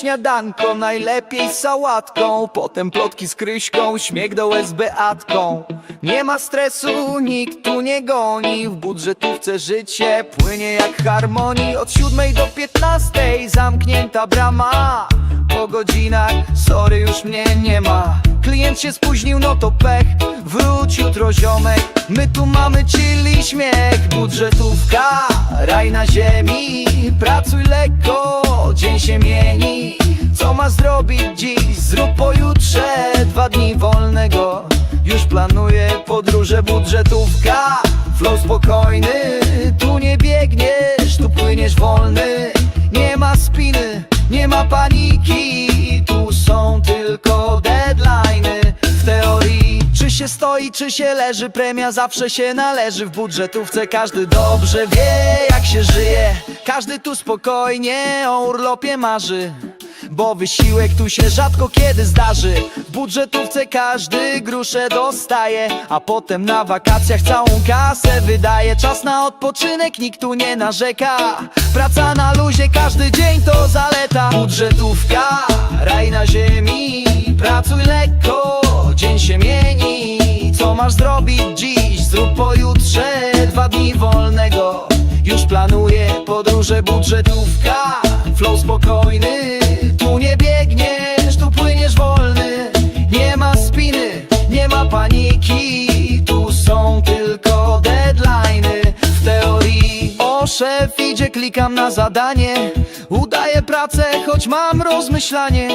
śniadanko, najlepiej z sałatką Potem plotki z Kryśką, śmiech do łez Beatką Nie ma stresu, nikt tu nie goni W budżetówce życie płynie jak harmonii. Od siódmej do piętnastej zamknięta brama. Po godzinach, sorry już mnie nie ma. Klient się spóźnił, no to pech Wróć jutro ziomek My tu mamy chill i śmiech Budżetówka, raj na ziemi. Pracuj lekko, dzień się mieni. Co ma zrobić dziś, zrób pojutrze Dwa dni wolnego. Już planuję podróże budżetówka. Flow spokojny, tu nie biegniesz Tu płyniesz wolny. Nie ma spiny, nie ma paniki. Tu są tylko się stoi, czy się leży. Premia zawsze się należy. W budżetówce każdy dobrze wie jak się żyje. Każdy tu spokojnie o urlopie marzy. Bo wysiłek tu się rzadko kiedy zdarzy. W budżetówce każdy grusze dostaje. A potem na wakacjach całą kasę wydaje. Czas na odpoczynek, nikt tu nie narzeka. Praca na luzie, każdy dzień to zaleta. Budżetówka, raj na ziemi. Pracuj lekko, masz zrobić dziś, zrób pojutrze Dwa dni wolnego. Już planuję podróże budżetówka. Flow spokojny, tu nie biegniesz, tu płyniesz wolny. Nie ma spiny, nie ma paniki idzie, klikam na zadanie. Udaję pracę, choć mam rozmyślanie.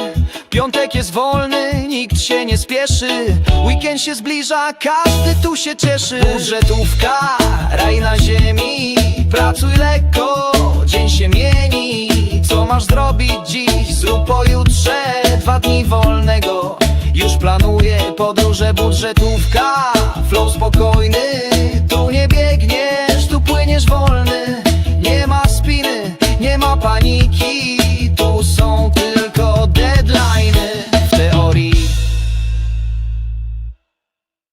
Piątek jest wolny, nikt się nie spieszy. Weekend się zbliża, każdy tu się cieszy. Budżetówka, raj na ziemi. Pracuj lekko, dzień się mieni. Co masz zrobić dziś, zrób pojutrze Dwa dni wolnego. Już planuję podróże budżetówka Flow spokojny,